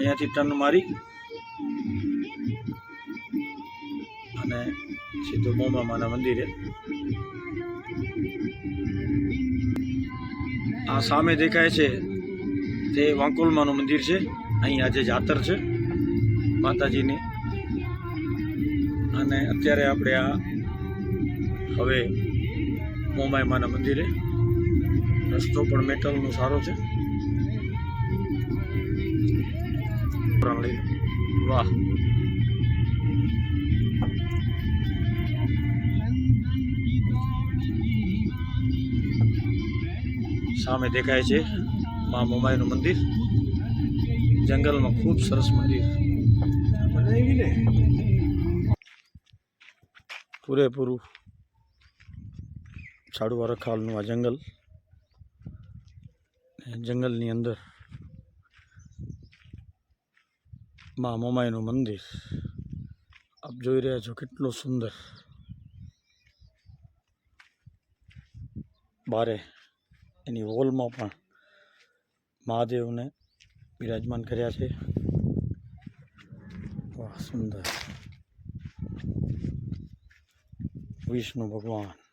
અહીંયાથી ટર્ન મારી અને સીધું મોમામાના મંદિરે. આ સામે દેખાય છે તે વાંકોલમાનું મંદિર છે. અહીં આજે જાતર છે માતાજીની. અને અત્યારે આપણે આ હવે મોમાઈમાના મંદિરે. રસ્તો પણ મેટલનો સારો છે. પ્રણ લઈ લો. વાહ સામે દેખાય છે મા મોમાઈનું મંદિર. જંગલમાં ખૂબ સરસ મંદિર. પૂરેપૂરું ઝાડવા રખાલનું આ જંગલ. જંગલની અંદર મા મોમાઈનું મંદિર. આપ જોઈ રહ્યા છો કેટલું સુંદર. બારે એની વોલમાં પણ મહાદેવને બિરાજમાન કર્યા છે. વાહ, સુંદર. વિષ્ણુ ભગવાન.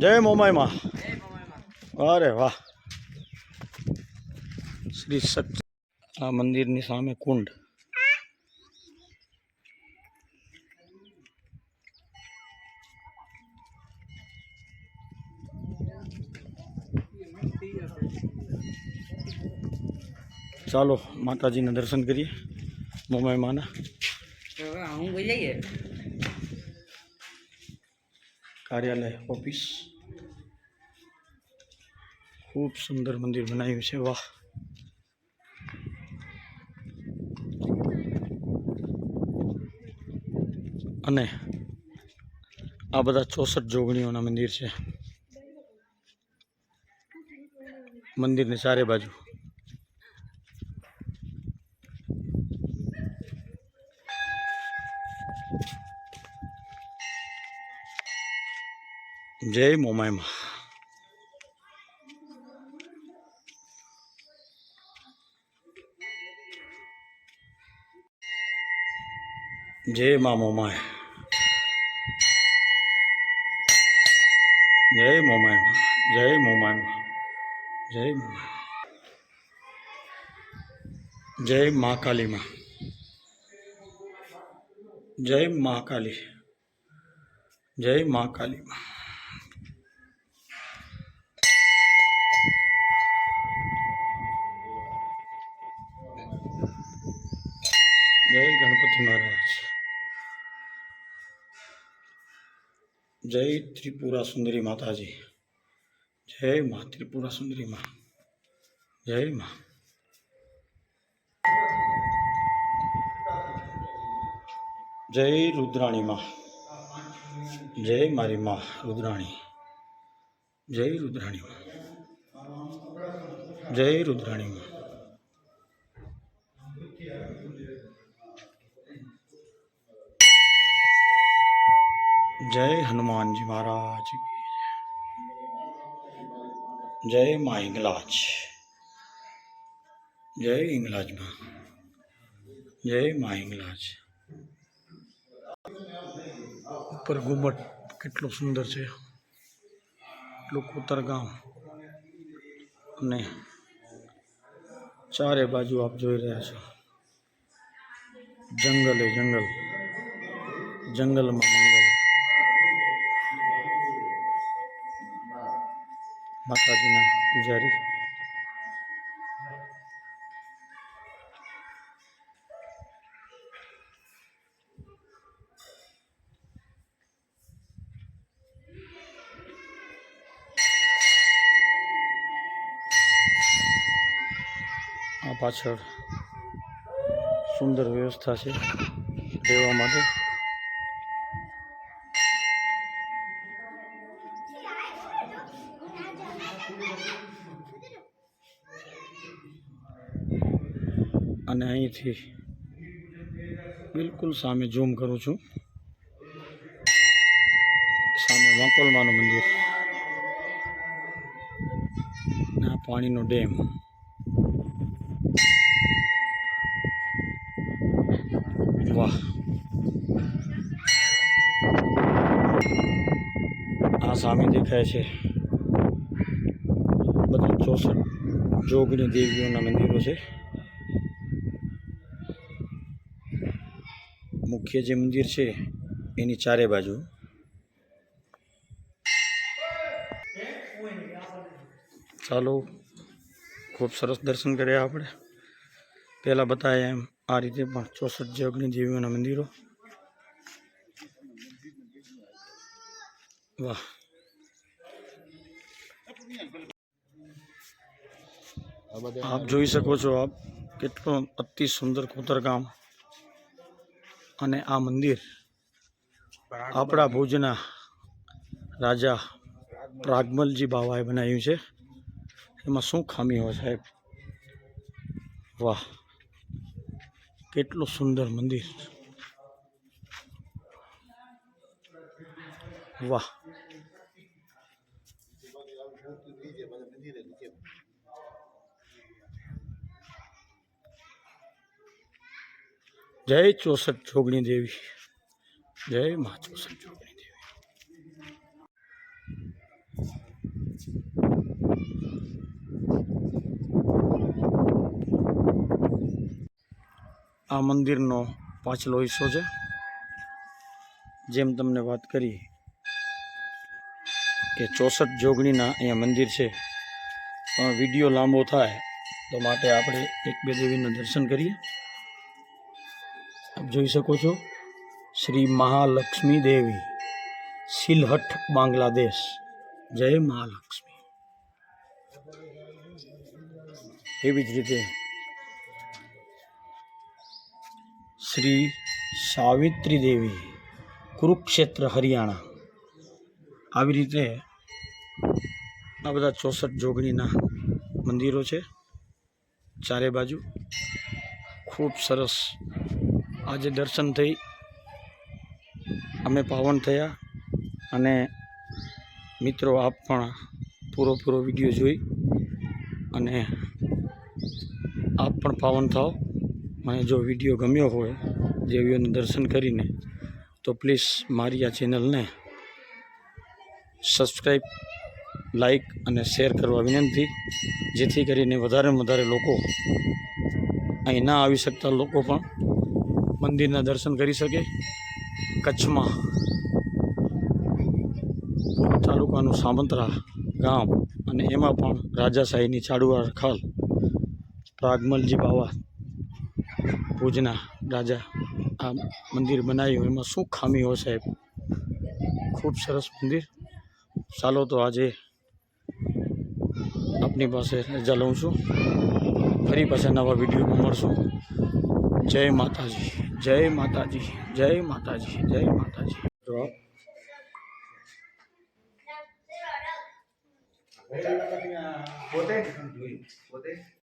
જય મોમાઈમાં અરે વાહ. શ્રી સત્ય આ મંદિરની સામે કુંડ. ચાલો માતાજીના દર્શન કરીએ મોમાયમાના હું જઈએ? કાર્યાલય, ઓફિસ. ખૂબ સુંદર મંદિર બનાવ્યું છે, વાહ. અને આ બધા ચોસઠ જોગણીઓના મંદિર છે. મંદિરની ચારે બાજુ જય મોમાઈમાં જય મા મોમાય જય મોમાઈમાં જય મોમાઈમાં જય મોમાય જય મા કાલીમાં જય મા કાલી જય મા કાલીમાં જય ગણપતિ મહારાજ. જય ત્રિપુરા સુંદરી માતાજી. જય મા ત્રિપુરા સુંદરી માં. જય મા. જય રુદ્રાણી માં. જય મારી માં રુદ્રાણી. જય રુદ્રાણી માં. જય રુદ્રાણી માં. જય હનુમાનજી મહારાજ કી જય. જય મા હિંગલાજ જય હિંગલાજમાં જય મા હિંગલાજ ઉપર ઘુમટ કેટલું સુંદર છે એટલું કોતર ગામ અને ચારે બાજુ આપ જોઈ રહ્યા છો જંગલે જંગલ જંગલમાં મંગલ માતાજીના પૂજારી. આ પાછળ સુંદર વ્યવસ્થા છે રહેવા માટે. અહીંથી બિલકુલ સામે ઝૂમ કરું છું. સામે વાંકોલમાનું મંદિર. આ પાણીનો ડેમ. વાહ. આ સામે દેખાય છે બધા ચોસઠ જોગણી દેવીઓના મંદિરો છે. મુખ્ય જે મંદિર છે, એની ચારે બાજુ. ચાલો, ખૂબ સરસ દર્શન કર્યા આપણે. પહેલાં બતાવ્યા એમ, આ રીતે પણ ચોસઠ જે અગ્નિ દેવીઓના મંદિરો. વાહ. આ બધા આપ જોઈ શકો છો, આપ કેટલું અતિ સુંદર કોતરગામ. અને આ મંદિર આપણા ભુજના રાજા પ્રાગમલજી બાવાએ બનાવ્યું છે. એમાં શું ખામી હોય સાહેબ વાહ, કેટલું સુંદર મંદિર. વાહ. જય ચોસઠ જોગણી દેવી. જય મા ચોસઠ જોગણી દેવી. આ મંદિરનો પાછલો હિસ્સો છે. જેમ તમને વાત કરી કે ચોસઠ જોગણીના અહીંયા મંદિર છે. પણ વીડિયો લાંબો થાય તો માટે આપણે એક બે દેવીના દર્શન કરીએ. જોઈ શકો છો શ્રી મહાલક્ષ્મી દેવી સિલહટ બાંગ્લાદેશ. જય મહાલક્ષ્મી. એવી જ રીતે શ્રી સાવિત્રી દેવી, કુરુક્ષેત્ર, હરિયાણા. આવી રીતે આ બધા ચોસઠ જોગણીના મંદિરો છે. ચારે બાજુ ખૂબ સરસ આજે દર્શન થઈ. અમે પાવન થયા અને મિત્રો, આપ પણ પૂરો વીડિયો જોઈ અને આપ પણ પાવન થાઓ અને જો વીડિયો ગમ્યો હોય, દેવીઓને દર્શન કરીને, તો પ્લીઝ મારી આ ચેનલને સબસ્ક્રાઈબ લાઈક અને શેર કરવા વિનંતી, જેથી કરીને વધારેમાં વધારે લોકો અહીં ના આવી શકતા લોકો પણ મંદિરના દર્શન કરી શકે? કચ્છમાં. તાલુકાનું સામંતરા ગામ અને એમાં પણ રાજાશાહીની ચાડુઆ ખાલ, પ્રાગમલજી બાવા ભુજના રાજા આ મંદિર બનાવ્યું. એમાં શું ખામી હોય સાહેબ? ખૂબ સરસ મંદિર. ચાલો તો આજે આપની પાસે રજા લઉં છું. ફરી પાછા નવા વિડીયોમાં મળશું. જય માતાજી. જય માતાજી જય માતાજી જય માતાજી. પોતે? પોતે?